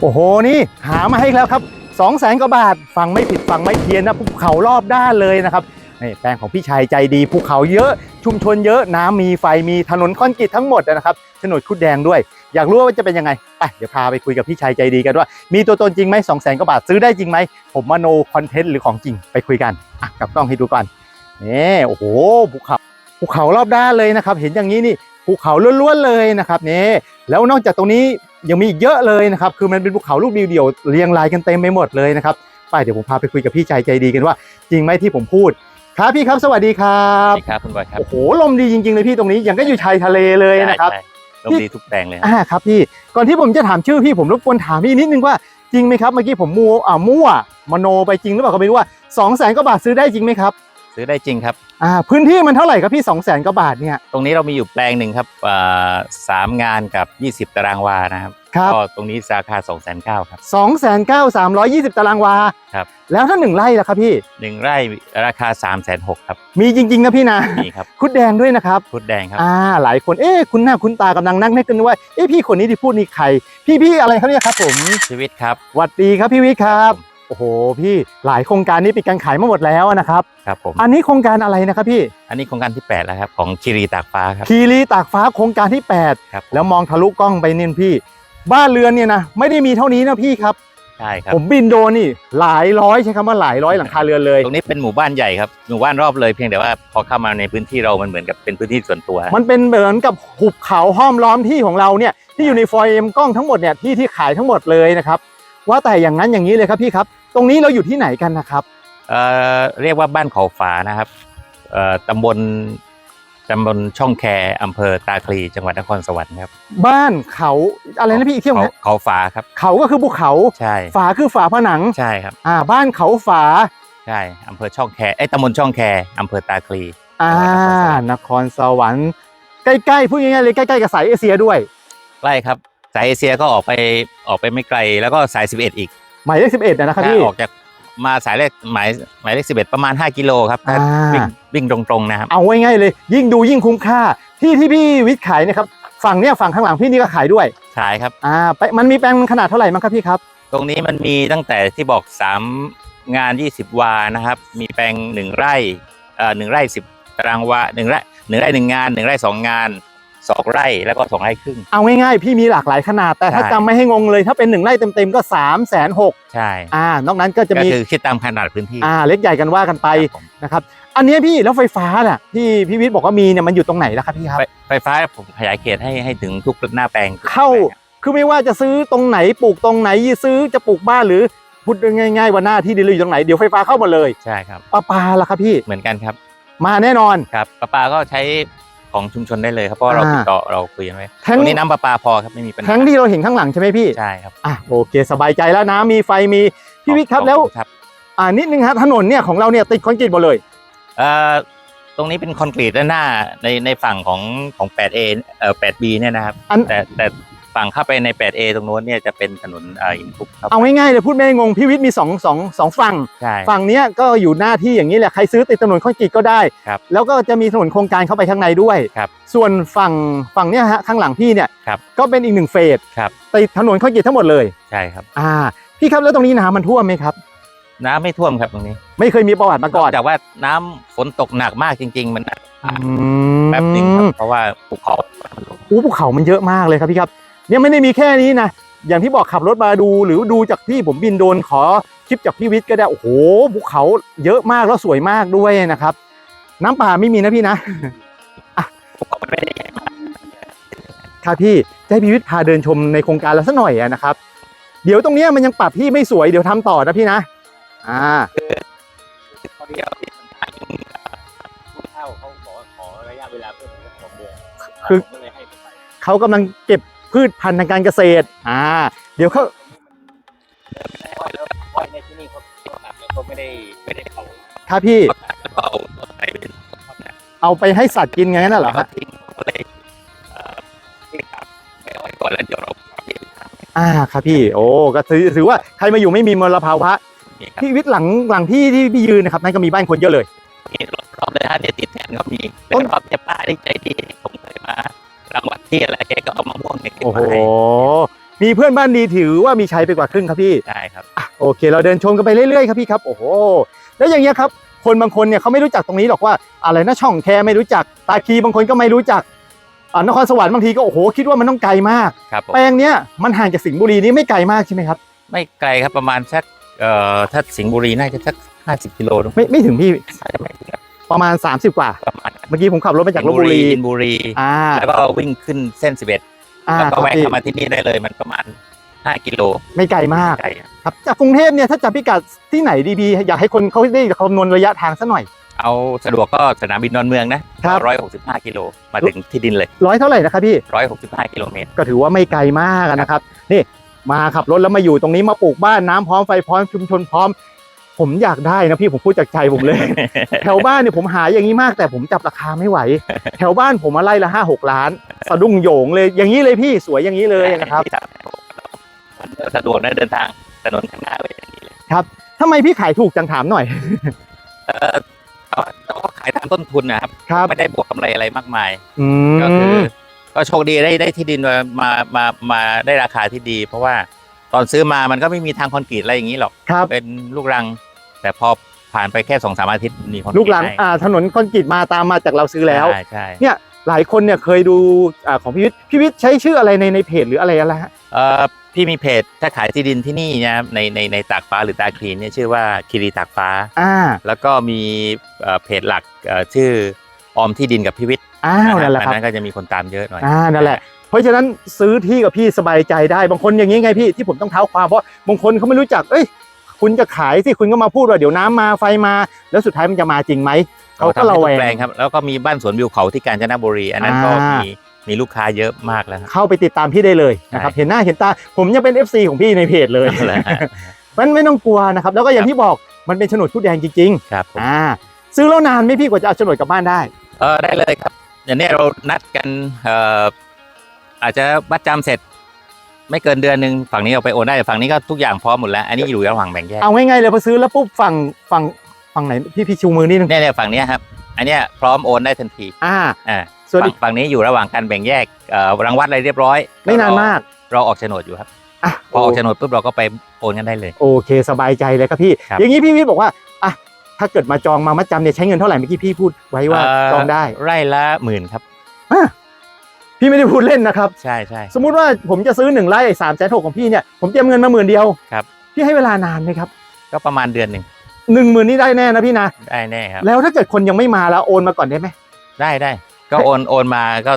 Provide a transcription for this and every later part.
โอ้โหนี่หามาให้แล้วครับ2องแสนกว่าบาทฟังไม่ผิดฟังไม่เพี้ยนนะภูเขารอบด้านเลยนะครับนี่แปลงของพี่ชายใจดีภูเขาเยอะ ชุมชนเยอะน้ำมีไฟมีถนนคอนกรีตทั้งหมดนะครับโฉนคุดแดงด้วย อยากรู้ว่าจะเป็นยังไงไปเดี๋ยวพาไปคุยกับพี่ชายใจดีกันว่า มีตัวตนจริงไหมสองแสนกว่าบาทซื้อได้จริงไหมผมมโนคอนเทนต์หรือของจริงไปคุยกันอะกับกล้องให้ดูก่อนนี่โอ้โหภูเขาภูเขารอบด้านเลยนะครับ เห็นอย่างนี้นี่ภูเขาล้วนๆเลยนะครับนี่แล้วนอกจากตรงนี้ ยังมีอีกเยอะเลยนะครับ คือมันเป็นภูเขาลูกเดียวๆเรียงรายกันเต็มไปหมดเลยนะครับ ไปเดี๋ยวผมพาไปคุยกับพี่ชายใจดีกันว่า จริงไหมที่ผมพูด ครับพี่ครับสวัสดีครัสบวัสดีครับคุณบอยครับโอ้โหลมดีจริงๆเลยพี่ตรงนี้ยังก็อยู่ชายทะเลเลยนะครับใช่ใช่ลมดีทุกแปลงเลยครับอ่าครับพี่ก่อนที่ผมจะถามชื่อพี่ผมรบกวนถามพี่นิดนึงว่าจริงไหมครับเมื่อกี้ผมมัวอ่ามั่วมโนไปจริงหรือเปล่าก็ไม่รู้ว่า2องแสนกว่าบาทซื้อได้จริงไหมครับ ซื้อได้จริงครับ อ่าพื้นที่มันเท่าไหร่ครับพี่2องแสนกว่าบาทเนี่ย ตรงนี้เรามีอยู่แปลงหนึ่งครับอ่าสามงานกับ 20 ตารางวานะครับครับ ก็ตรงนี้ราคา2 9 0 0 0ครับ สองแสนเก้าสามร้อยยี่สิบตารางวาครับ แล้วถ้าหนึ่งไร่ล่ะครับพี่ หนึ่งไร่ราคา3 6 0 0 0ครับมีจริง ๆ นะพี่นะ นี่ครับ คุดแดงด้วยนะครับ พุดแดงครับ อ่า หลายคน เอ๊ะคุณหน้าคุณตากำลังนั่งนึกกันว่า เอ๊ะพี่คนนี้ที่พูดนี่ใคร พี่พี่อะไรครับเนี่ยครับผมชีวิตครับ หวัดดีครับพี่วิทย์ครับ โอ้โหพี่หลายโครงการนี้ปิดการขายมาหมดแล้วนะครับ ครับผม อันนี้โครงการอะไรนะครับพี่ อันนี้โครงการที่ 8 แล้วครับ ของคีรีตากฟ้าครับ คีรีตากฟ้าโครงการที่ครับ8แล้วมองทะลุกล้องไปเนี่ยพี่ บ้านเรือนเนี่ยนะไม่ได้มีเท่านี้นะพี่ครับ ใช่ครับ ผมบินโดรนนี่หลายร้อยใช้คำว่าหลายร้อยหลังคาเรือนเลย ตรงนี้เป็นหมู่บ้านใหญ่ครับ หมู่บ้านรอบเลยเพียงแต่ว่าพอเข้ามาในพื้นที่เรา มันเหมือนกับเป็นพื้นที่ส่วนตัว มันเป็นเหมือนกับหุบเขาห้อมล้อมที่ของเราเนี่ยที่อยู่ในฟอยล์เอ็มกล้องทั้งหมดเนี่ยที่ที่ขายทั้งหมดเลยนะครับ ว่าแต่อย่างนั้นอย่างนี้เลยครับพี่ครับ ตรงนี้เราอยู่ที่ไหนกันนะครับเอ่อเรียกว่าบ้านเขาฝานะครับเอ่อตำบลตำบลช่องแคอำเภอตาคลีจังหวัดนครสวรรค์ครับบ้านเขาอะไรนะพี่อีกเที่ยวเขานะเขาฝาครับ เขาก็คือภูเขา ใช่ฝาคือฝาผนังใช่ครับอ่าบ้านเขาฝา ใช่อำเภอช่องแคไอ้ยตำบลช่องแคอำเภอตาคลี อ่านครสวรรค์ใกล้ๆพูดง่ายๆเลยใกล้ๆกับสายเอเชียด้วย ใกล้ครับ สายเอเชียก็ออกไปออกไปไม่ไกล แล้วก็สาย 11 อีกหมายเลขสิบเอ็ดนะครับถ้าพี่ ออกจากมาสายเลขหมายหมายเลข 11 ประมาณ 5 กิโลครับถ้าอ่า วิ่งวิ่งตรงๆนะครับ เอาไว้ง่ายเลย ยิ่งดูยิ่งคุ้มค่า ที่ที่พี่วิทย์ขายเนะครับฝั่งเนี้ยฝั่งข้างหลังพี่นี่ก็ขายด้วยขายครับ อ่าไปมันมีแปลงขนาดเท่าไหร่มั้งครับพี่ครับ ตรงนี้มันมีตั้งแต่ที่บอก 3 งาน 20 วานะครับ มีแปลง 1 ไร่เอ่อหนึ่งไร่ 10 ตารางวาหนึ่งไร่หนึ่งไร่หนึ่งงานหนึ่งไร่สองงาน สองไร่แล้วก็สองไร่ครึ่ง เอาง่ายๆ พี่มีหลากหลายขนาด แต่ถ้าใช่ จำไม่ให้งงเลยถ้าเป็นหนึ่งไร่เต็มๆก็3ามแสนหกใช่อ่านอกนั้นก็จะก็มีคือคิดตามขนาดพื้นที่อ่าเล็กใหญ่กันว่ากันไปครับผมนะครับ อันเนี้ยพี่แล้วไฟฟ้าน่ะที่พี่วิทย์บอกว่ามีเนี่ยมันอยู่ตรงไหนนะครับพี่ครับ ไฟไฟฟ้าผมขยายเขตให้ให้ถึงทุกหน้าแปลงเข้า คือไม่ว่าจะซื้อตรงไหนปลูกตรงไหนซื้อจะปลูกบ้านหรือพูดง่ายๆว่าหน้าที่ดินเราอยู่ตรงไหนเดี๋ยวไฟฟ้าเข้ามาเลยใช่ครับ ปลาปลาล่ะครับพี่เหมือนกันครับมาแน่นอน ครับประปาก็ใช้ ของชุมชนได้เลยครับเพราะว่าเราอ่าติดต่อเราคุยกันไว้แท้งตรงนี้น้ำประปาพอครับไม่มีปัญหาแท้งที่เราเห็นข้างหลังใช่ไหมพี่ใช่ครับอะโอเค สบายใจแล้วนะมีไฟมีพี่วิทย์ครับขอแล้วครับอ่านิดนึงฮะถนนเนี่ยของเราเนี่ยติดคอนกรีตหมดเลยเอ่อตรงนี้เป็นคอนกรีตด้านหน้าในในฝั่งของของ 8A เอ่อ 8B เนี่ยนะครับอันแต่แต่ ฝั่งเข้าไปใน 8A ตรงโน้นเนี่ยจะเป็นถนนเอ่อหินคลุกครับเอาง่ายๆเลยพูดไม่ให้งงพี่วิทย์มีสองสองสองฝั่ง ใช่ ฝั่งเนี้ยก็อยู่หน้าที่อย่างนี้แหละใครซื้อติดถนนคอนกรีตก็ได้ ครับแล้วก็จะมีถนนโครงการเข้าไปข้างในด้วย ครับส่วนฝั่งฝั่งเนี้ยฮะข้างหลังพี่เนี่ยครับก็เป็นอีกหนึ่งเฟสครับ ติดถนนคอนกรีตทั้งหมดเลยใช่ครับ อ่าพี่ครับแล้วตรงนี้น้ำมันท่วมไหมครับ น้ำไม่ท่วมครับตรงนี้ไม่เคยมีประวัติมาก่อนจากว่าน้ำฝนตกหนักมากจริง ๆ มันอืมแป๊บหนึงครับเพราะว่าภูเขาอู้ภูเขามันเยอะมากเลยครับพี่ครับ เนี่ยไม่ได้มีแค่นี้นะ อย่างที่บอกขับรถมาดูหรือดูจากที่ผมบินโดรนขอคลิปจากพี่วิทย์ก็ได้ โอ้โหภูเขาเยอะมากแล้วสวยมากด้วยนะครับ น้ำป่าไม่มีนะพี่นะภูเขามันไม่ได้ใหญ่มากครับพี่จะให้พี่วิทย์พาเดินชมในโครงการเราสักหน่อยอะนะครับ เดี๋ยวตรงเนี้ยมันยังปรับที่ไม่สวยเดี๋ยวทำต่อนะพี่นะ อ่าพอดีเอาที่มันหายผู้เช่าเขาบอกว่าขอระยะเวลาเพิ่มอีกสองเดือนคือผมก็เลยให้ผมไปเขากำลังเก็บ พืชพันธุ์ทางการเกษตร อ่า เดี๋ยวเขาอ้อยแล้วอ้อยในที่นี่เขาเขาตัดแล้วเขาไม่ได้ไม่ได้เผาครับพี่แล้วก็เอาไปเป็นเอาไปให้สัตว์กินไงนั่นเหรอแล้วคก็รับทิ้งก็เลยเอ่อทิ้งกลับไปเอาไว้ก่อนแล้วเดี๋ยวเราเอาไปทำอ่าครับพี่ โอ้ก็ถือถือว่าใครมาอยู่ไม่มีมลภาวะนี่ครับพี่วิทย์หลังหลังที่ที่พี่ยืนนะครับนั่นก็มีบ้านคนเยอะเลยมีรอบๆเลยฮะเดี๋ยวติดแทนก็มีต้ต้นนรอบจะป้าได้ใจดีผมเคยมารางวัลที่อะไรแกก็เอามะม่วงเนี่ยเก็บโอ้โห มาให้มีเพื่อนบ้านดีถือว่ามีชัยไปกว่าครึ่งครับพี่ได้ครับอะโอเค เราเดินชมกันไปเรื่อยๆครับพี่ครับ โอ้โห แล้วอย่างเงี้ยครับ คนบางคนเนี่ยเขาไม่รู้จักตรงนี้หรอกว่า อะไรนะช่องแคไม่รู้จัก ตาคีบางคนก็ไม่รู้จักอ่านครสวรรค์บางทีก็โอ้โหคิดว่ามันต้องไกลมาก ครับผมแปลงเนี้ยมันห่างจากสิงห์บุรีนี่ไม่ไกลมากใช่ไหมครับ ไม่ไกลครับประมาณสักเอ่อถ้าสิงห์บุรีน่าจะสักห้าสิบกิโลนะไม่ไม่ถึงพี่น่าจะไม่ถึงครับ ประมาณ 30 กว่า ประมาณเมื่อกี้ผมขับรถมาจากลบบุรีอินบุรีอ่าแล้วก็วิ่งขึ้นเส้นสิบเอ็ดอ่าแล้วก็ครับแวะพี่เข้ามาที่นี่ได้เลยมันประมาณห้ากิโล ไม่ไกลมากไกลครับครับจากกรุงเทพเนี่ยถ้าจับพิกัดที่ไหนดีพี่อยากให้คนเขาได้คำนวณระยะทางซะหน่อย เอาสะดวกก็สนามบินดอนเมืองนะครับร้อยหกสิบห้ากิโลมาถึงที่ดินเลยร้อยเท่าไหร่นะครับพี่ร้อยหกสิบห้ากิโลเมตรก็ถือว่าไม่ไกลมากนะครับนี่มาขับรถแล้วมาอยู่ตรงนี้มาปลูกบ้านน้ำพร้อมไฟพร้อมชุมชนพร้อม ผมอยากได้นะพี่ผมพูดจากใจผมเลย แถวบ้านเนี่ยผมหาอย่างนี้มากแต่ผมจับราคาไม่ไหว แถวบ้านผมมาไล่ละห้าหกล้าน สะดุ้งโหยงเลยอย่างนี้เลยพี่สวยอย่างนี้เลยนะครับมันสะดวกนะเดินทางถนนข้างหน้าเลยอย่างนี้เลยทำไมพี่ขายถูกจังถามหน่อยเอ่อแต่ว่าขายตามต้นทุนนะครับครับไม่ได้บวกกำไรอะไรมากมายอืก็คือมก็โชคดีได้ได้ที่ดินมามามามาได้ราคาที่ดี เพราะว่าต อนซื้อมามันก็ไม่มีทางคอนกรีตอะไรอย่างนี้หรอก ครับ เป็นลูกรัง แต่พอผ่านไปแค่สองสามอาทิตย์มีคอนกรีตลูกหลังให้อ่าถนนคอนกรีตมาตามมาจากเราซื้อแล้ว ใช่ใช่เนี่ยหลายคนเนี่ยเคยดูอ่าของพี่วิทย์พี่วิทย์ใช้ชื่ออะไรในในเพจหรืออะไรอะไรฮะเอ่อพี่มีเพจถ้าขายที่ดินที่นี่นะครับในในในตากฟ้าหรือตาคลีนเนี่ยชื่อว่าคิรีตากฟ้า อ่าแล้วก็มีเอ่อเพจหลักเอ่อชื่อออมที่ดินกับพิวิทย์อ้าวนั่นแหละครับ อันั้นก็จะมีคนตามเยอะหน่อย อ่านั่นแหละเพ ราะฉะนั้นซื้อที่กับพี่สบายใจได้ บางคนอย่างนี้ไงพี่ที่ผมต้องเท้าความเพราะบางคนเขาไม่รู้จัก เอ้ย คุณจะขายสิคุณก็มาพูดว่าเดี๋ยวน้ำมาไฟมา แล้วสุดท้ายมันจะมาจริงไหมเขาก็ทำให้ระทุแวแปลงงครับแล้วก็มีบ้านสวนวิวเขาที่กาญจนบุรี อันนั้นก็อ่ามีมีมีลูกค้าเยอะมากแล้วครับเข้าไปติดตามพี่ได้เลยนะครับใช่เห็นหน้าเห็นตาผมยังเป็น FC ของพี่ในเพจเลยแล้วฮะมันไม่ต้องกลัวนะครับแล้วก็อย่างที่บอกมันเป็นโฉนดชุดแดงจริงครับผมๆอ่าซื้อแล้วนานไหมพี่กว่าจะเอาโฉนดกลับบ้านได้เออได้เลยครับอย่างนี้เรานัดกันเอ่อ อาจจะบัดจำเสร็จ ไม่เกินเดือนหนึ่งฝั่งนี้เอาไปโอนได้ฝั่งนี้ก็ทุกอย่างพร้อมหมดแล้ว อันนี้อยู่ระหว่างแบ่งแยกเอาง่ายๆเลยพอซื้อแล้วปุ๊บฝั่งฝั่งฝั่งไหนพี่พี่ชูมือนิดนึงเนี่ยเนี่ยฝั่งเนี้ยครับ อันเนี้ยพร้อมโอนได้ทันทีอ่า อ่าส่วนฝั่อีงกฝั่งนี้อยู่ระหว่างการแบ่งแยกเอ่อรังวัดอะไรเรียบร้อยไม่นานมากเราออกโฉนดอยู่ครับอะพอออกโฉนดปุ๊บเราก็ไปโอนกันได้เลย โอเคสบายใจเลยครับพี่ ครับ อย่างนี้พี่วิทย์บอกว่าอะถ้าเกิดมาจองมามัดจำเนี่ยใช้เงินเท่าไหร่เมื่อกี้พี่พูดไว้ว่าเจองได้ ไร่ละหมื่นครับ พี่ไม่ได้พูดเล่นนะครับ ใช่ใช่สมมุติว่าผมจะซื้อหนึ่งไร่สามแสนหกของพี่เนี่ยผมเตรียมเงินมาหมื่นเดียวครับพี่ให้เวลานานไหมครับ ก็ประมาณเดือนหนึ่งหนึ่งหมื่นนี่ได้แน่นะพี่นะได้แน่ครับแล้วถ้าเกิดคนยังไม่มาแล้วโอนมาก่อนได้ไหมได้ได้ก็โอนโอนมาก็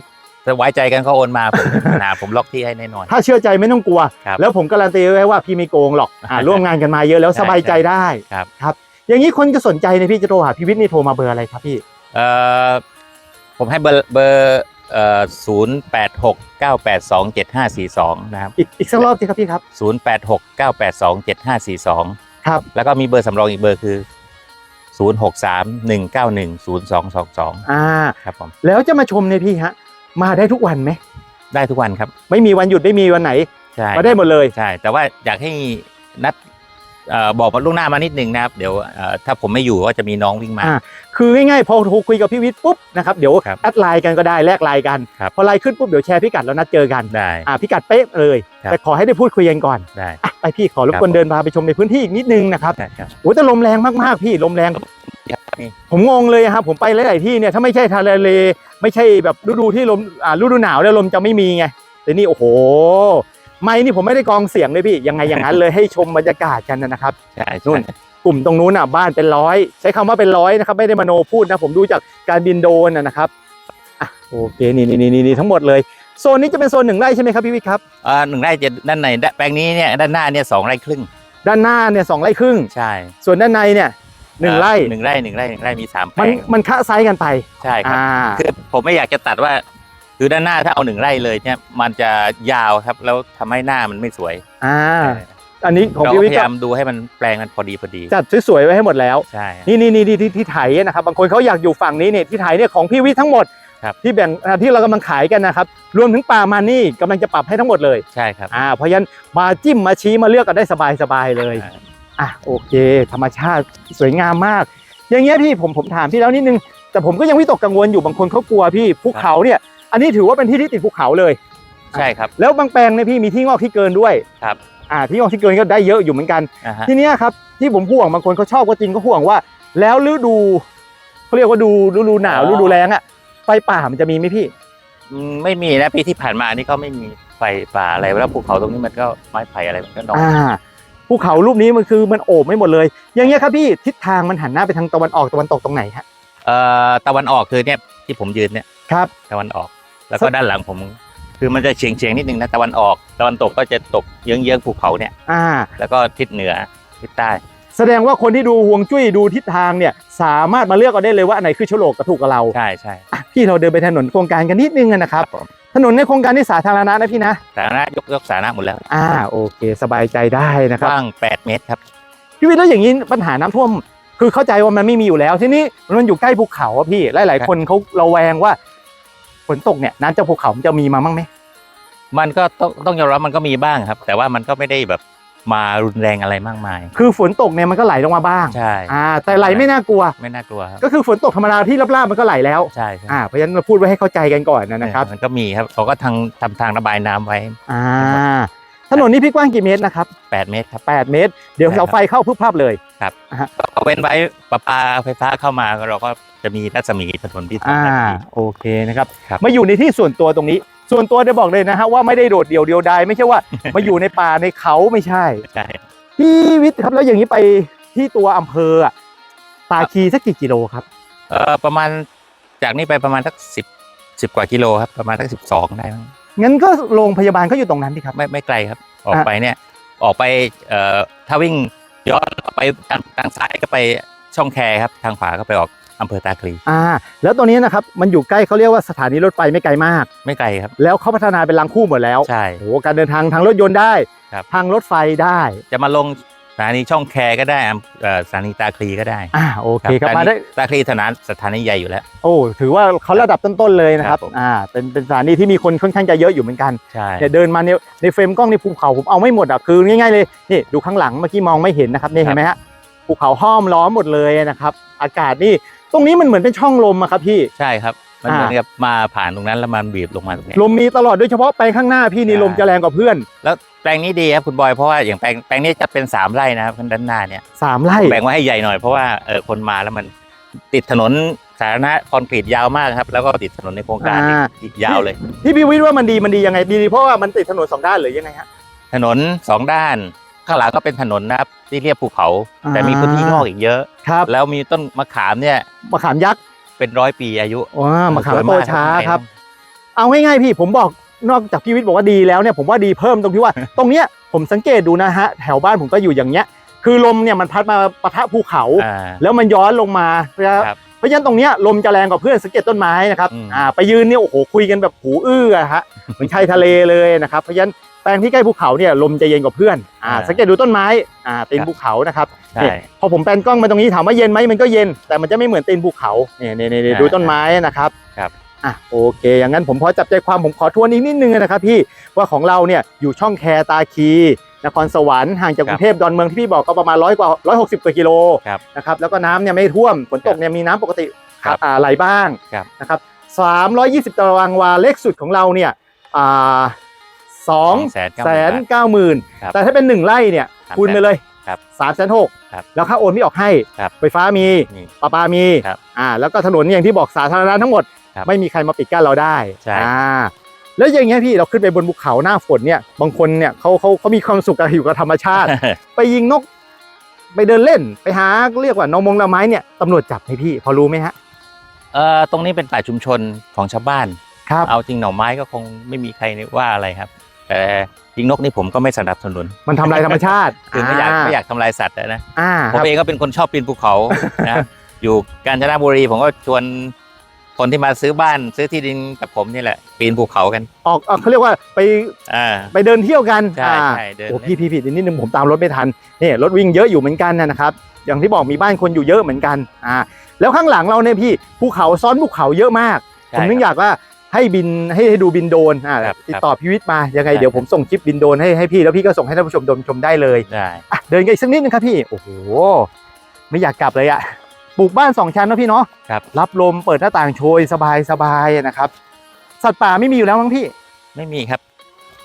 จะไว้ใจกันก็โอนมาผมนะผมล็อกที่ให้แน่นอน ถ้าเชื่อใจไม่ต้องกลัวครับแล้วผมการันตีไว้ว่าพี่ไม่โกงหรอกอ่าร่วมงานกันมาเยอะแล้วใช่สบายใจได้ครับครับ อย่างนี้คนจะสนใจในยพี่จะโทรหาพี่วิทย์นี่โทรมาเบอร์อะไรครับพี่เอ่อผมให้เบอร์เบอร์ เอ่อศูนย์แปดหกเก้าแปดสองเจ็ดห้าสี่สองนะครับ อีกอีกสักรอบสิครับพี่ครับศูนย์แปดหกเก้าแปดสองเจ็ดห้าสี่สองครับ แล้วก็มีเบอร์สำรองอีกเบอร์คือศูนย์หกสามหนึ่งเก้าหนึ่งศูนย์สองสองสองอ่า ครับผม แล้วจะมาชมในยพี่ฮะ มาได้ทุกวันไหม ได้ทุกวันครับ ไม่มีวันหยุดไม่มีวันไหน ใช่มาได้หมดเลย ใช่ แต่ว่าอยากให้นัด เอ่อบอกมาล่วงหน้ามานิดนึงนะครับเดี๋ยวเอ่อถ้าผมไม่อยู่ก็จะมีน้องวิ่งมา อ่า คือง่ายๆพอโทรคุยกับพี่วิทย์ปุ๊บนะครับเดี๋ยวครับแอดไลน์กันก็ได้แลกไลน์กัน ครับ พอไลน์ขึ้นปุ๊บเดี๋ยวแชร์พิกัดแล้วนัดเจอกันได้ อ่าพิกัดเป๊ะเลย ครับ แต่ขอให้ได้พูดคุยกันก่อนได้ อะไปพี่ขอรบครับกวนเดินพาไปชมในพื้นที่อีกนิดนึงนะครับได้ครับ โอ้แต่ลมแรงมากๆพี่ลมแรงนี่ผมงงเลยครับผมไปหลายๆที่เนี่ยถ้าไม่ใช่ทะเลไม่ใช่แบบฤดูที่ลมอ่าฤดูหนาวแล้วลมจะไม่มีไงแต่นี่โอ้โห ไม่นี่ผมไม่ได้กองเสียงเลยพี่ยังไงอย่างนั้นเลยให้ชมบรรยากาศกันนะครับใช่นู่ใช่นกลุ่มตรงนู้นอะบ้านเป็นร้อย ใช้คำว่าเป็นร้อยนะครับไม่ได้มโนพูดนะผมดูจากการบินโดรนนะนะครับอะโอเคนี่นี่นี่นี่ทั้งหมดเลยโซนนี้จะเป็นโซนหนึ่งไร่ใช่ไหมครับพี่วิทย์ครับเอ่อหนึ่งไร่จะด้านในแปลงนี้เนี่ยด้านหน้าเนี่ยสองไร่ครึ่ง ด้านหน้าเนี่ยสองไร่ครึ่งใช่ ส่วนด้านในเนี่ยหนึ่งไร่เอ่อหนึ่งไร่หนึ่งไร่หนึ่งไร่มีสามแปลมันงมันคะไซส์กันไปใช่ครับอ่าคือผมไม่อยากจะตัดว่า คือด้านหน้าถ้าเอาหนึ่งไร่เลยเนี่ยมันจะยาวครับแล้วทำให้หน้ามันไม่สวยอ่า อันนี้ของเราพี่ก็วิพทย์ยาก็ยามดูให้มันแปลงมันพอดีพอดีจัดสวยๆไว้ให้หมดแล้ว ใช่ครับ นี่นี่นี่ที่ที่ไถนะครับบางคนเขาอยากอยู่ฝั่งนี้เนี่ยที่ไถเนี่ยของพี่วิทย์ทั้งหมดครับ ที่แบ่งอ่าที่เรากำลังขายกันนะครับรวมถึงป่ามันนี่กำลังจะปรับให้ทั้งหมดเลยใช่ครับอ่าเพราะฉะนั้นมาจิ้มมาชี้มาเลือกกันได้สบายๆเลยอะโอเค ธรรมชาติสวยงามมาก อย่างเงี้ยพี่ผมผมถามพี่แล้วนิดนึงแต่ผมก็ยังวิตกกังวลอยู่บางคนเขากลัวพี่ภูเขาเนี่ย อันนี้ถือว่าเป็นที่ที่ติดภูเขาเลย ใช่ครับ แล้วบางแปลงเนี่ยพี่มีที่งอกที่เกินด้วยครับ อ่าที่งอกที่เกินก็ได้เยอะอยู่เหมือนกัน อ่าฮะ ทีเนี้ยครับที่ผมห่วงบางคนเขาชอบก็จริงก็ห่วงว่า แล้วฤดูเขาเรียกว่าดูฤดูหนาวฤดูแล้งอะไฟป่ามันจะมีไหมพี่ อืมไม่มีนะปีที่ผ่านมานี่ก็ไม่มีไฟป่าอะไรแล้วภูเขาตรงนี้มันก็ไม้ไผ่อะไรมันก็น้อย อ่าภูเขารูปนี้มันคือมันโอบไม่หมดเลย อย่างเงี้ยครับพี่ทิศทางมันหันหน้าไปทางตะวันออกตะวันตกตรงไหนฮะ เอ่อตะวันออกคือเนี่ยที่ผมยืนเนี่ยครับ ตะวันออก แล้วก็ด้านหลังผม คือมันจะเฉียงเฉียงๆนิดนึงนะตะวันออกตะวันตกก็จะตกเยื้องเยื้องๆภูเขาเนี่ยอ่า แล้วก็ทิศเหนือทิศใต้ แสดงว่าคนที่ดูห่วงจุ้ยดูทิศทางเนี่ยสามารถมาเลือกเอาได้เลยว่าอันไหนคือโฉลกกระถูกกับเราใช่ใช่อะพี่เราเดินไปถนนโครงการกันนิดนึงอะนะครับผมถนนในโครงการนี่สาธารณะนะพี่นะสาธารณะยกยกสาธารณะหมดแล้วอ่าโอเค สบายใจได้นะคกรับว้าง 8 เมตรครับพี่วิทย์แล้วอย่างนี้ปัญหาน้ำท่วมคือเข้าใจว่ามันไม่มีอยู่แล้วที่นี่มันอยู่ใกล้ภูเขาอะพี่หลายครับๆคนเขาระแวงว่า ฝนตกเนี่ยน้ำจากภูเขามันจะมีมาบ้างไหมมันก็ต้องต้องยอมรับมันก็มีบ้างครับ แต่ว่ามันก็ไม่ได้แบบมารุนแรงอะไรมากมาย คือฝนตกเนี่ยมันก็ไหลลงมาบ้างใช่อ่าแต่ไหลไม่น่ากลัว ไม่น่ากลัวครับก็คือฝนตกธรรมดาที่ลาบๆมันก็ไหลแล้วใช่ใช่อ่าเพราะฉะนั้นเราพูดไว้ให้เข้าใจกันก่อนนะครับ มันก็มีครับเขาก็ทางทำทางระบายน้ำไว้อ่าถนนนี้พี่กว้างกี่เมตรนะครับ 8 เมตรครับ 8 เมตร เดี๋ยวใช่ครัเสาบไฟเข้าพึบพับเลยก็เว้นไว้ประปาไฟฟ้าเข้ามาเราก็ จะมีรัศมีถนนที่ทำอ่าหน้าที่โอเคนะครับครับมาอยู่ในที่ส่วนตัวตรงนี้ ส่วนตัวจะบอกเลยนะฮะว่าไม่ได้โดดเดี่ยวเดียวดายไม่ใช่ว่า มาอยู่ในป่าในเขาไม่ใช่ ใช่พี่วิทย์ครับแล้วอย่างนี้ไปที่ตัวอำเภออะตาคีสักกี่กิโลครับเออประมาณจากนี้ไปประมาณสักสิบสิบกว่ากิโลครับประมาณสักสิบสองได้มั้งงั้นก็โรงพยาบาลก็อยู่ตรงนั้นดิครับ ไม่ไม่ไกลครับ ออกอะไปเนี่ย ออกไปเอ่อถ้าวิ่งย้อนออกไปทางทางซ้ายก็ไปช่องแคครับ ทางขวาก็ไปออก อำเภอตาคลีอ่า แล้วตัวนี้นะครับมันอยู่ใกล้เขาเรียกว่าสถานีรถไฟไม่ไกลมาก ไม่ไกลครับ แล้วเขาพัฒนาเป็นรางคู่หมดแล้วใช่ โอ้โหการเดินทางทางรถยนต์ได้ ครับ ทางรถไฟได้จะมาลงสถานีช่องแคก็ได้อำเอ่อสถานีตาคลีก็ได้อ่าโอเคครับสถมานีได้ ตาคลีสถานสถานีใหญ่อยู่แล้ว โอ้ถือว่าเขาระดับต้นๆเลยนะครับครับผม อ่าเป็นเป็นสถานีที่มีคนค่อนข้างจะเยอะอยู่เหมือนกันใช่ เนี่ยเดินมาเนี่ยในเฟรมกล้องในภูเขาผมเอาไม่หมดอะคือง่ายๆเลยนี่ดูข้างหลังเมื่อกี้มองไม่เห็นนะครับนี่เห็นไหมฮะภูเขาห้อมล้อมหมดเลยนะครับ อากาศนี่ ตรงนี้มันเหมือนเป็นช่องลมอะครับพี่ ใช่ครับ มันอ่าเหมือนกับมาผ่านตรงนั้นแล้วมันบีบลงมาตรงนี้ ลมมีตลอดโดยเฉพาะแปลงข้างหน้าพี่นี่ใช่ลมจะแรงกว่าเพื่อน แล้วแปลงนี้ดีครับคุณบอยเพราะว่าอย่างแปลงแปลงนี้จะเป็นสามไร่นะครับด้านหน้าเนี่ยสามไร่แบ่งไว้ให้ใหญ่หน่อยเพราะว่าเออคนมาแล้วมันติดถนนสาธารณะคอนกรีตยาวมากครับ แล้วก็ติดถนนในโครงการอ่าอีกยาวเลยที่พี่วิทย์ว่ามันดีมันดียังไงดีเพราะว่ามันติดถนนสองด้านหรือยังไงฮะถนนสองด้าน ข้างหลังก็เป็นถนนนะครับที่เรียบภูเขาอ่าแต่มีพื้นที่งอกอีกเยอะ ครับแล้วมีต้นมะขามเนี่ยมะขามยักษ์เป็นร้อยปีอายุว้ามะขามสวยโตช้าครับ เอาง่ายๆพี่ผมบอกนอกจากพี่วิทย์บอกว่าดีแล้วเนี่ยผมว่าดีเพิ่มตรงที่ว่า ตรงเนี้ยผมสังเกตดูนะฮะแถวบ้านผมก็อยู่อย่างเงี้ย คือลมเนี่ยมันพัดมาปะทะภูเขาอ่าแล้วมันย้อนลงมานะครับครับเพราะฉะนั้นตรงเนี้ยลมจะแรงกว่าเพื่อนสังเกตต้นไม้นะครับอืมอ่าไปยืนเนี่ยโอ้โหคุยกันแบบหูอื้ออะฮะเหมือนชายทะเลเลยนะครับเพราะฉะนั้น แปลงที่ใกล้ภูเขาเนี่ยลมจะเย็นกว่าเพื่อนอ่าสังเกตดูต้นไม้อ่าตีนภูเขานะครับใช่นี่พอผมแปนกล้องมาตรงนี้ถามว่าเย็นไหมมันก็เย็นแต่มันจะไม่เหมือนตีนภูเขาเนี่ยเนี่ยเนี่ยดูต้นไม้นะครับครับอะโอเค อย่างนั้นผมพอจับใจความผมขอทวนอีกนิดนึงนะครับพี่ว่าของเราเนี่ยอยู่ช่องแคตาคีนครสวรรค์ห่างจากกรุงเทพดอนเมืองที่พี่บอกก็ประมาณร้อยกว่าร้อยหกสิบกว่ากิโลครับนะครับแล้วก็น้ำเนี่ยไม่ท่วมฝนตกเนี่ยมีน้ำปกติครับอ่าไหลบ้างครับนะครับสามร้อยยี่สิบตารางวาเล็กสุดของเราเนี่ยอ่า สองแสนแสนเก้าหมื่นครับแต่ถ้าเป็นหนึ่งไร่เนี่ยสามคูณไปเลยครับสามแสนหกครับแล้วค่าโอนพี่ออกให้ครับไฟฟ้ามีนี่ประปามีครับอ่าแล้วก็ถนนอย่างที่บอกสาธารณะทั้งหมดครับไม่มีใครมาปิดกั้นเราได้ใช่อ่าแล้วอย่างเงี้ยพี่เราขึ้นไปบนภูเขาหน้าฝนเนี่ยบางคนเนี่ยเขาเขาเขามีความสุขกับอยู่กับธรรมชาติ ไปยิงนก ไปเดินเล่นไปหาเรียกว่าหนองมงหน่อไม้เนี่ยตำรวจจับไหมพี่ พอรู้ไหมฮะเอ่อตรงนี้เป็นป่าชุมชนของชาวบ้านครับเอาจริงหน่อไม้ก็คงไม่มีใครว่าอะไรครับ แต่ยิงนกนี่ผมก็ไม่สนับสนุน มันทำลายธรรมชาติคือไม่อยากไม่อยากทำลายสัตว์อะนะอ่าผมเองก็เป็นคนชอบปีนภูเขานะ อยู่กาญจนบุรีผมก็ชวนคนที่มาซื้อบ้านซื้อที่ดินกับผมนี่แหละ ปีนภูเขากันออกออกเขาเรียกว่าไปอ่า ไปเดินเที่ยวกันใช่อ่าใช่เดินโอ้เล่น พี่พี่พี่นิดนึงผมตามรถไม่ทันนี่รถวิ่งเยอะอยู่เหมือนกันนะครับ อย่างที่บอกมีบ้านคนอยู่เยอะเหมือนกันอ่าแล้วข้างหลังเราเนี่ยพี่ภูเขาซ้อนภูเขาเยอะมากใช่ผมนึกอยากว่า ให้บินให้ให้ดูบินโดรนอ่าครับติดต่อพี่วิทย์มายังไงใช่เดี๋ยวผมส่งคลิปบินโดรนให้ให้พี่แล้วพี่ก็ส่งให้ท่านผู้ชมดมชมได้เลยได้ อะเดินกันอีกสักนิดนึงครับพี่โอ้โหไม่อยากกลับเลยอะปลูกบ้านสองชั้นเนอะพี่เนาะครับ รับลมเปิดหน้าต่างโชยสบายสบายนะครับ สัตว์ป่าไม่มีอยู่แล้วมั้งพี่ ไม่มีครับ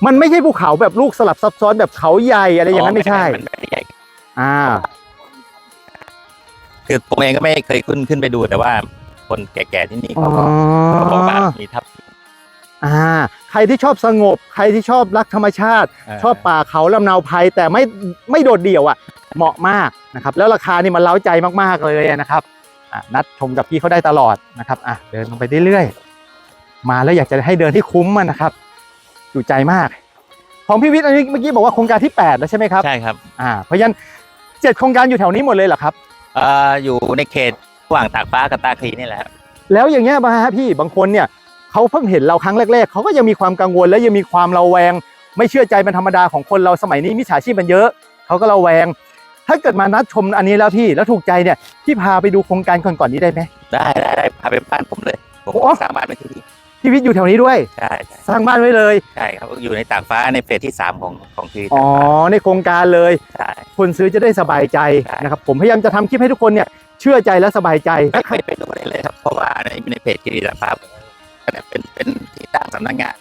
มันไม่ใช่ภูเขาแบบลูกสลับซับซ้อนแบบเขาใหญ่อะไรอย่างนั้นไม่ใช่ นไม่ใหญ่อ่า คือผมเองก็ไม่เคยขึ้นขึ้นไปดูแต่ว่า คนแก่ๆที่นี่อ๋อเขาก็เขาบอกว่ามีทับอ่าใครที่ชอบสงบ ใครที่ชอบรักธรรมชาติเชอบป่าเขาลำเนาภัยแต่ไม่ไม่โดดเดี่ยวอะเหมาะมากนะครับแล้วราคานี่มันเล้าใจมากๆเลยนะครับอะนัดชมกับพี่เขาได้ตลอดนะครับอะเดินลงไปเรื่อยๆมาแล้วอยากจะให้เดินที่คุ้มมันนะครับอยู่ใจมาก ของพี่วิทย์อันนี้เมื่อกี้บอกว่าโครงการที่ 8 แล้วใช่ไหมครับใช่ครับอ่าเพราะฉะนั้นเจ็ดโครงการอยู่แถวนี้หมดเลยเหรอครับ เอ่ออยู่ในเขตระห ว่างตากฟ้ากับตาคลีนี่แหละครับแล้วอย่างเงี้ยมาฮะพี่บางคนเนี่ยเขาเพิ่งเห็นเราครั้งแรกๆเขาก็ยังมีความกังวลและยังมีความระแวง ไม่เชื่อใจเป็นธรรมดาของคนเราสมัยนี้มิจฉาชีพมันเยอะเขาก็ระแวง ถ้าเกิดมานัดชมอันนี้แล้วพี่แล้วถูกใจเนี่ยพี่พาไปดูโครงการก่อนๆนี้ได้ไหม ได้ได้ได้พาไปบ้านผมเลยผมโอ้ สร้างบ้านไว้ที่นี่พี่วิทย์อยู่แถวนี้ด้วย ใช่ใช่สร้างบ้านไว้เลยใช่ครับอยู่ในตากฟ้าในเฟสที่สามของของคลีอ๋อในโครงการเลย ใช่ คนซื้อจะได้สบายใจใช่นะครับผมพยายามจะทำคลิปให้ทุกคนเนี่ยเชื่อใจและสบายใจ ไม่เคยไปดูได้เลยครับ เพราะว่าในในเพจคลีตากฟ้าเป็นเป็นที่ตั้งสำนักงาน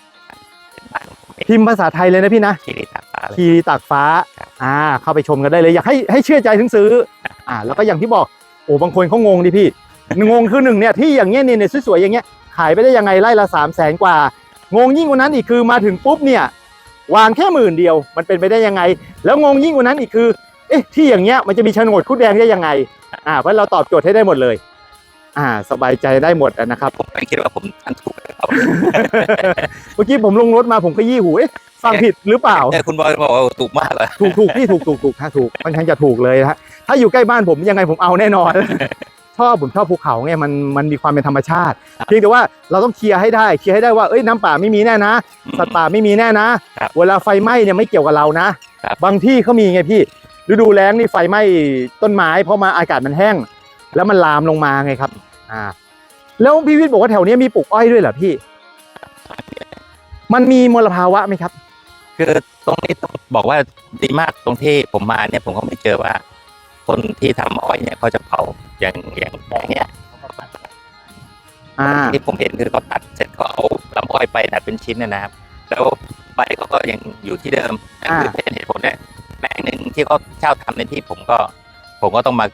เป็นบ้านของผมเองพิมพ์ภาษาไทยเลยนะพี่นะคลีตากฟ้าเลยคีรีตากฟ้าครับอ่า เข้าไปชมกันได้เลย อยากให้ให้เชื่อใจถึงซื้อ อ่า แล้วก็อย่างที่บอก โอ้บางคนเขางงดิพี่ งงคือหนึ่งเนี่ยที่อย่างเงี้ยเนี่ยเนี่ยสวยๆอย่างเงี้ยขายไปได้ยังไงไล่ละสามแสนกว่า งงยิ่งกว่านั้นอีกคือมาถึงปุ๊บเนี่ยวางแค่หมื่นเดียว มันเป็นไปได้ยังไง แล้วงงยิ่งกว่านั้นอีกคือเอ๊ะที่อย่างเงี้ยมันจะมีโฉนดคุดแดงได้ยังไงอ่าเพราะเราตอบโจทย์ให้ได้หมดเลย อ่า สบายใจได้หมดอะนะครับ ผมไม่คิดว่าผมทันถูกเลยครับเมื่อกี้ผมลงรถมาผมก็ยี่หูเอ๊ะฟังผิดหรือเปล่าแต่คุณบอยบอกว่าถูกมากเลยถูกถูกพี่ถูกถูกถูกฮะถูกค่อนข้างจะถูกเลยนะฮะถ้าอยู่ใกล้บ้านผมยังไงผมเอาแน่นอนชอบผมชอบภูเขาไงมันมันมีความเป็นธรรมชาติเพียงแต่ว่าเราต้องเคลียร์ให้ได้เคลียร์ให้ได้ว่าเอ้ยน้ำป่าไม่มีแน่นะสัตว์ป่าไม่มีแน่นะครับเวลาไฟไหม้เนี่ยไม่เกี่ยวกับเรานะครับบางที่เขามีไงพี่ ฤดูแล้งนี่ไฟไหม้ต้นไม้ เพราะมาอากาศมันแห้ง แล้วมันลามลงมาไงครับ อ่า แล้วพี่วิทย์บอกว่าแถวเนี้ยมีปลูกอ้อยด้วยเหรอพี่ มันมีมลภาวะไหมครับ คือตรงนี้ต้องบอกว่าดีมากตรงที่ผมมาเนี่ยผมก็ไม่เจอว่า คนที่ทำอ้อยเนี่ยเขาจะเผาอย่างอย่างแปลงเนี่ยอ่าที่ผมเห็นคือเขาตัดเสร็จเขาเอาลำอ้อยไปตัดเป็นชิ้นนะนะครับ แล้วใบเขาก็ยังอยู่ที่เดิมนั่นคือเป็นเหตุผลเนี่ยแปลง หนึ่งที่เขาเช่าทำในที่ผมก็ผมก็ต้องมา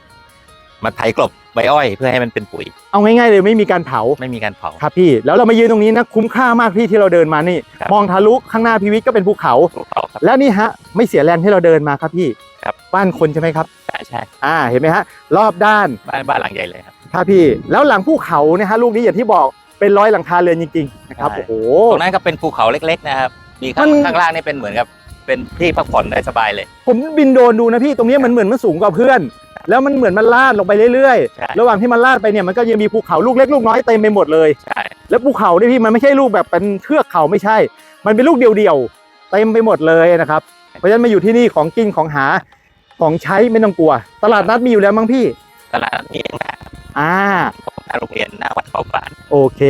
มาไถกลบใบอ้อย เพื่อให้มันเป็นปุ๋ย เอาง่ายๆเลยไม่มีการเผาไม่มีการเผา ครับพี่ แล้วเรามายืนตรงนี้นะคุ้มค่ามากพี่ที่เราเดินมานี่ ครับ มองทะลุข้างหน้าพีวิทย์ก็เป็นภูเขา ถูกเผาครับ แล้วนี่ฮะไม่เสียแรงที่เราเดินมาครับพี่ครับ บ้านคนใช่ไหมครับ ใช่ใช่อ่าเห็นไหมฮะรอบด้านบ้านบ้านหลังใหญ่เลยครับ ครับพี่ แล้วหลังภูเขาเนี่ยฮะลูกนี้อย่างที่บอกเป็นร้อยหลังคาเรือนจริงๆนะครับใช่ โอ้โห ตรงนั้นก็เป็นภูเขาเล็ก ๆ นะครับ มีข้างมัน ข้างล่างนี่เป็นเหมือนกับ เป็นที่พักผ่อนได้สบายเลย ผมบินโดรนดูนะพี่ตรงนี้มันเหมือนมันสูงกว่าเพื่อน แล้วมันเหมือนมันลาดลงไปเรื่อยใช่ ๆ ระหว่างที่มันลาดไปเนี่ยมันก็ยังมีภูเขาลูกเล็กลูกน้อยเต็มไปหมดเลย ใช่ แล้วภูเขาเนี่ยพี่มันไม่ใช่ลูกแบบเป็นเทือกเขาไม่ใช่ มันเป็นลูกเดียวๆเต็มไปหมดเลยนะครับ เพราะฉะนั้นมาอยู่ที่นี่ของกินของหาของใช้ไม่ต้องกลัว ตลาดนัดมีอยู่แล้วมั้งพี่ ตลาดนี้นะอ่า ของหน้าโรงเรียนหน้าวัดเขาปาน โอเค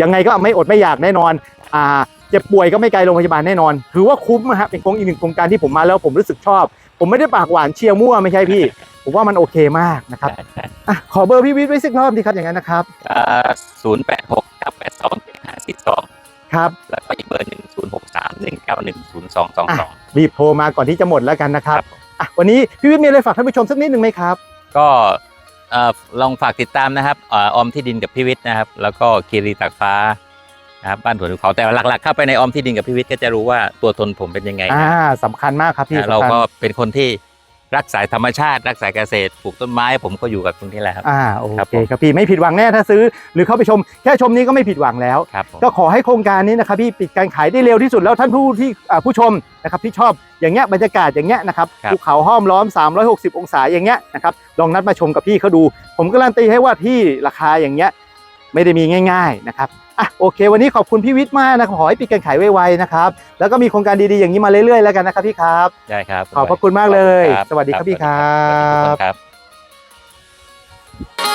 ยังไงก็ไม่อดไม่อยากแน่นอน อ่าเจ็บป่วยก็ไม่ไกลโรงพยาบาลแน่นอน ถือว่าคุ้มนะฮะเป็นโครงอีกหนึ่งโครงการที่ผมมาแล้วผมรู้สึกชอบ ผมไม่ได้ปากหวานเชียร์มั่วไม่ใช่พี่ ผมว่ามันโอเคมากนะครับใช่ใช่อะขอเบอร์พี่วิทย์ไว้สักรอบดีครับอย่างนั้นนะครับศูนย์แปดหกเก้าแปดสองเจ็ดห้าสี่สองครับแล้วก็อีกเบอร์หนึ่งศูนย์หกสามหนึ่งเก้าหนึ่งศูนย์สองสองสองรีบโทรมาก่อนที่จะหมดแล้วกันนะครับครับอะวันนี้พี่วิทย์มีอะไรฝากท่านผู้ชมสักนิดหนึ่งไหมครับ ก็เอ่อลองฝากติดตามนะครับเออออมที่ดินกับพิวิทย์นะครับ แล้วก็คีรีตากฟ้า นะครับบ้านสวนภูเขาแต่ว่าหลักๆ เข้าไปในออมที่ดินกับพิวิทย์ก็จะรู้ว่าตัวตนผมเป็นยังไงอ่านะสำคัญมากครับพี่อ่าเราสำคัญก็เป็นคนที่รักสายธรรมชาติ รักสายเกษตรปลูกต้นไม้ผมก็อยู่กับตรงนี้แหละครับ อ่าโอครับเคผม ครับพี่ไม่ผิดหวังแน่ถ้าซื้อ หรือเข้าไปชมแค่ชมนี้ก็ไม่ผิดหวังแล้ว ครับผม ก็ขอให้โครงการนี้นะครับพี่ปิดการขายได้เร็วที่สุดแล้วท่านผู้ที่อ่าผู้ชมนะครับที่ชอบอย่างเงี้ยบรรยากาศอย่างเงี้ยนะครับภูเขาห้อมล้อม 360 องศาอย่างเงี้ยนะครับลองนัดมาชมกับพี่เขาดู ผมการันตีให้ว่าที่ราคาอย่างเงี้ย ไม่ได้มีง่าย ๆนะครับอะโอเค วันนี้ขอบคุณพี่วิทย์มากนะขอให้ปิดการขายไวๆนะครับแล้วก็มีโครงการดีๆอย่างนี้มาเรื่อยๆแล้วกันนะครับพี่ครับ ได้ครับขอบพระคุณมากเลย สวัสดีครับพี่ครับ